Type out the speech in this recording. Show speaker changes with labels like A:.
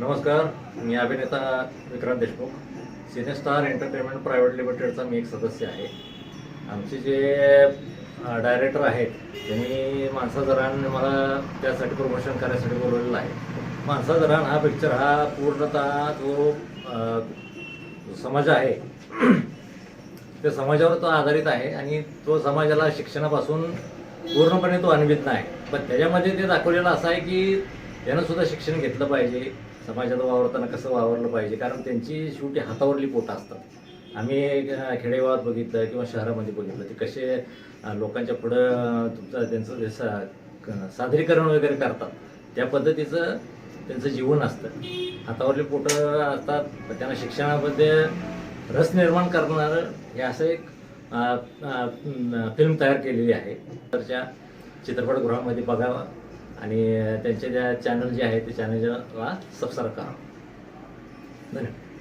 A: नमस्कार मी अभिनेता Vikrant Deshmukh. Cinestar entertainment private लिमिटेडचा मी एक सदस्य आहे. आमचे जे डायरेक्टर आहेत त्यांनी माणसा जरान मला त्यासाठी प्रमोशन करायसाठी बोलवलेलं आहे. माणसा जरान हा पिक्चर हा पूर्णतः जो जो समाज आहे त्या समाजावर तो आधारित आहे आणि तो समाजाला शिक्षणापासून पूर्णपणे तो अनभिज्ञ आहे पण त्याच्यामध्ये ते दाखवलेलं असं आहे की त्यानं सुद्धा शिक्षण घेतलं पाहिजे. समाजात वावरताना कसं वावरलं पाहिजे? कारण त्यांची शेवटी हातावरली पोटं असतात. आम्ही खेडेगावात बघितलं किंवा शहरामध्ये बघितलं ते कसे लोकांच्या पुढं तुमचं त्यांचं जे सा क- सादरीकरण वगैरे करतात. त्या पद्धतीचं त्यांचं जीवन असतं. हातावरली पोटं असतात त्यांना शिक्षणामध्ये रस निर्माण करणारं हे असं एक फिल्म तयार केलेली आहे. तरच्या चित्रपटगृहामध्ये बघावा. आणि त्यांचे ज्या चॅनल जे आहे ते चॅनलला सबस्क्राईब करा. धन्यवाद.